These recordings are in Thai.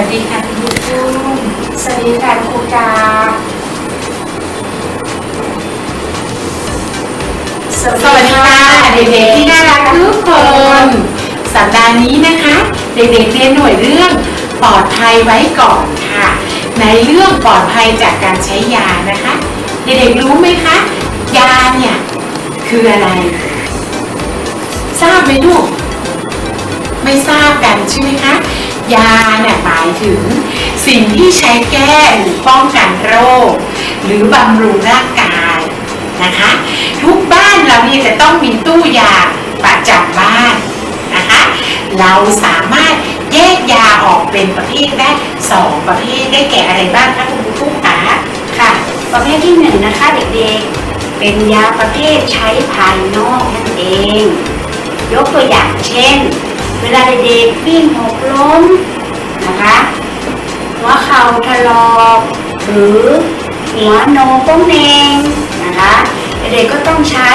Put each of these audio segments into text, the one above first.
วัสดีค่ะคุณครูปุ้มสวัสดีค่ะครูกาสวัสดีค่ะเด็กๆที่น่ารักทุกคน สัปดาห์นี้นะคะ เด็กๆเรียนหน่วยเรื่องปลอดภัยไว้ก่อนค่ะ ในเรื่องปลอดภัยจากการใช้ยานะคะ เด็กๆรู้ไหมคะ ยาเนี่ยคืออะไร ทราบไหมลูกไม่ทราบกันใช่ไหมคะ ยาเนี่ยหมายถึง สิ่งที่ใช้แก้หรือป้องกันโรค หรือบำรุงร่างกายนะคะ ทุกบ้านเราเนี่ยจะต้องมีตู้ยาประจำบ้านนะคะ เราสามารถแยกยาออกเป็นประเภทได้สองประเภทได้แก่อะไรบ้างคะคุณครูปุ้มคะค่ะ ประเภทที่หนึ่งนะคะเด็กๆ เป็นยาประเภทใช้ภายนอกนั่นเอง ยกตัวอย่างเช่น วลาเด็กๆวิ่งหกล้มนะคะหัวเข่าถลอกหรือหัวโนโป้งเนงนะคะเด็กๆก็ต้องใช้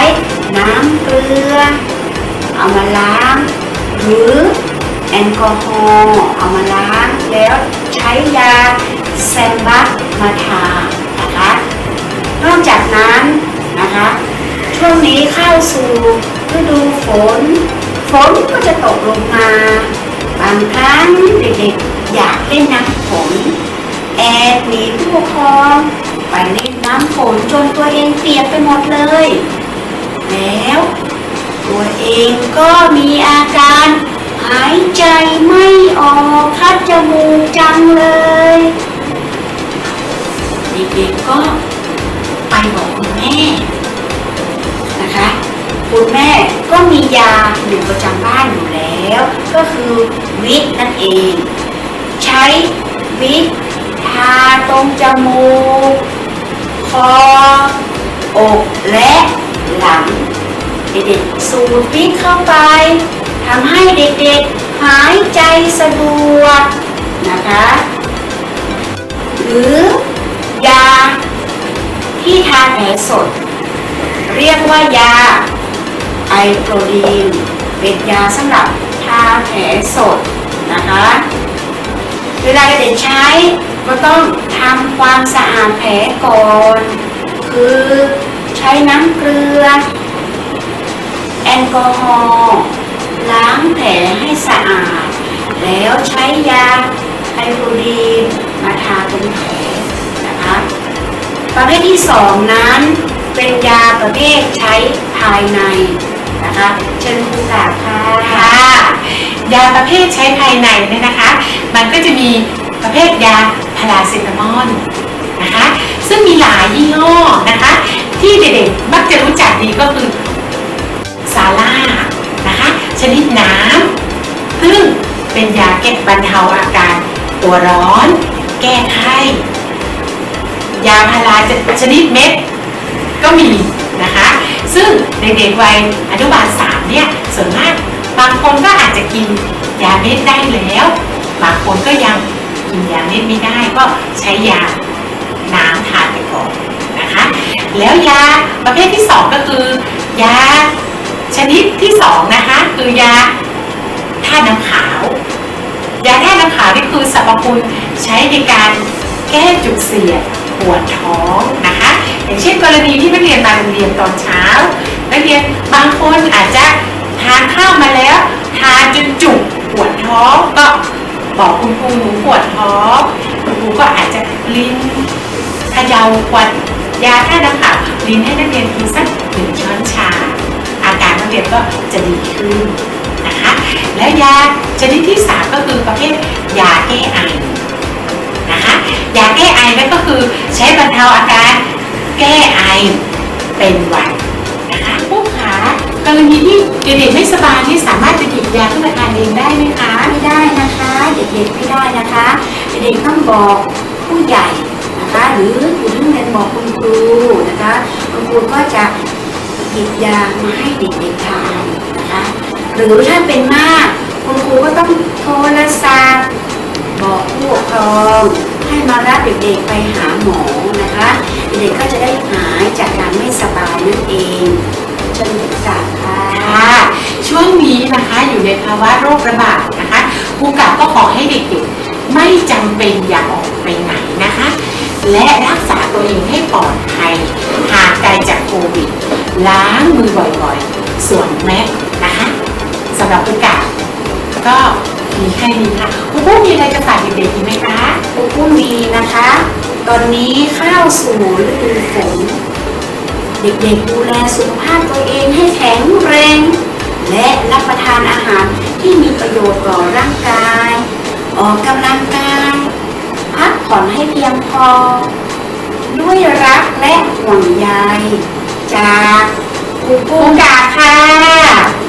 น้ำเกลือ เอามาล้าง หรือแอลกอฮอล์เอามาล้าง แล้วใช้ยาแซมบัสมาทานะคะนอกจากนั้นนะคะ ช่วงนี้เข้าสู่ฤดูฝน ฝนก็จะตกลงมา บางครั้งเด็กๆอยากเล่นน้ำฝนแอบหนีผู้ปกครองไปเล่นน้ำฝนจนตัวเองเปียกไปหมดเลย แล้ว ตัวเองก็มีอาการ หายใจไม่ออกคัดจมูกจังเลยเด็กๆก็ไปบอกคุณแม่ คุณแม่ก็มียาอยู่ประจำบ้านอยู่แล้ว ก็คือวิตนั่นเอง ใช้วิตทาตรงจมูกคออกและหลัง เด็กๆสูดวิตเข้าไปทำให้เด็กๆหายใจสะดวกนะคะหรือยาที่ทาแผลสด เรียกว่ายา ไอโปรดีน เป็นยาสำหรับทาแผลสดนะคะ เวลาเด็กใช้ก็ต้องทำความสะอาดแผลก่อน คือใช้น้ำเกลือ แอลกอฮอล์ล้างแผลให้สะอาด แล้วใช้ยาไอโปรดีนมาทาตรงแผลนะคะประเภทที่สองนั้นเป็นยาประเภทใช้ภายใน นะคะเชิญครูกาค่ะค่ะยาประเภทใช้ภายในเนี่ยนะคะ มันก็จะมีประเภทยาพาราเซตามอลนะคะซึ่งมีหลายยี่ห้อนะคะ ที่เด็กๆมักจะรู้จักดีก็คือซาร่านะคะชนิดน้ำซึ่งเป็นยาแก้บรรเทาอาการตัวร้อน แก้ไข้ยาพาราชนิดเม็ดก็มีนะคะ ซึ่งในเด็กวัยอนุบาลสามเนี่ยส่วนมากบางคนก็อาจจะกินยาเม็ดได้แล้ว บางคนก็ยังกินยาเม็ดไม่ได้ก็ใช้ยาน้ำทานไปก่อนนะคะ แล้วยาประเภทที่สองก็คือยาชนิดที่สองนะคะคือยาธาตุน้ำขาวยาธาตุน้ำขาวนี่คือสรรพคุณใช้ในการแก้จุดเสียด ปวดท้องนะคะอย่างเช่นกรณีที่นักเรียนมาโรงเรียนตอนเช้า นักเรียนบางคนอาจจะทานข้าวมาแล้วทานจนจุกปวดท้องก็บอกคุณครูหนูปวดท้องคุณครูก็อาจจะลิ้นเขยาขวดยาธาตุน้ำขาวลิ้นให้นักเรียนกินสักหนึ่งช้อนชา อาการนักเรียนก็จะดีขึ้นนะคะแล้วยาชนิดที่สามก็คือประเภทยาแก้ไอ นะคะยาแก้ไอนั่นก็คือใช้บรรเทาอาการแก้ไอเป็นหวัดนะคะผู้ขากรณีที่เด็กๆไม่สบายนี่สามารถจะหยิบยาขึ้นมาทานเองได้ไหมคะไม่ได้นะคะ เด็กๆไม่ได้นะคะเด็กๆต้องบอกผู้ใหญ่นะคะหรืออยู่ที่โรงเรียนบอกคุณครูนะคะคุณครูก็จะหยิบยามาให้เด็กๆทานนะคะ หรือถ้าเป็นมากคุณครูก็ต้องโทร ด็กไปหาหมอนะคะเด็กก็จะได้หายจากการไม่สบายนั่นเองเชิญคุณกาค่ะช่วงนี้นะคะอยู่ในภาวะโรคระบาดนะคะครูกับก็ขอให้เด็กๆไม่ไม่จำเป็นอย่าออกไปไหนนะคะ และรักษาตัวเองให้ปลอดภัยห่างไกลจากโควิดล้างมือบ่อยๆส่วนแมสนะคะสำหรับโอกาสก็มีแค่นี้ค่ะคุณผู้มีอะไรจะฝากเด็กๆอีกไหมคะ คุณผู้มีนะคะ ตอนนี้เข้าสู่ฤดูฝนเด็กๆดูแลสุขภาพตัวเองให้แข็งแรง และรับประทานอาหารที่มีประโยชน์ต่อร่างกาย ออกกำลังกาย พักผ่อนให้เพียงพอ ด้วยรักและห่วงใยจากคุณโอผู้กาค่ะ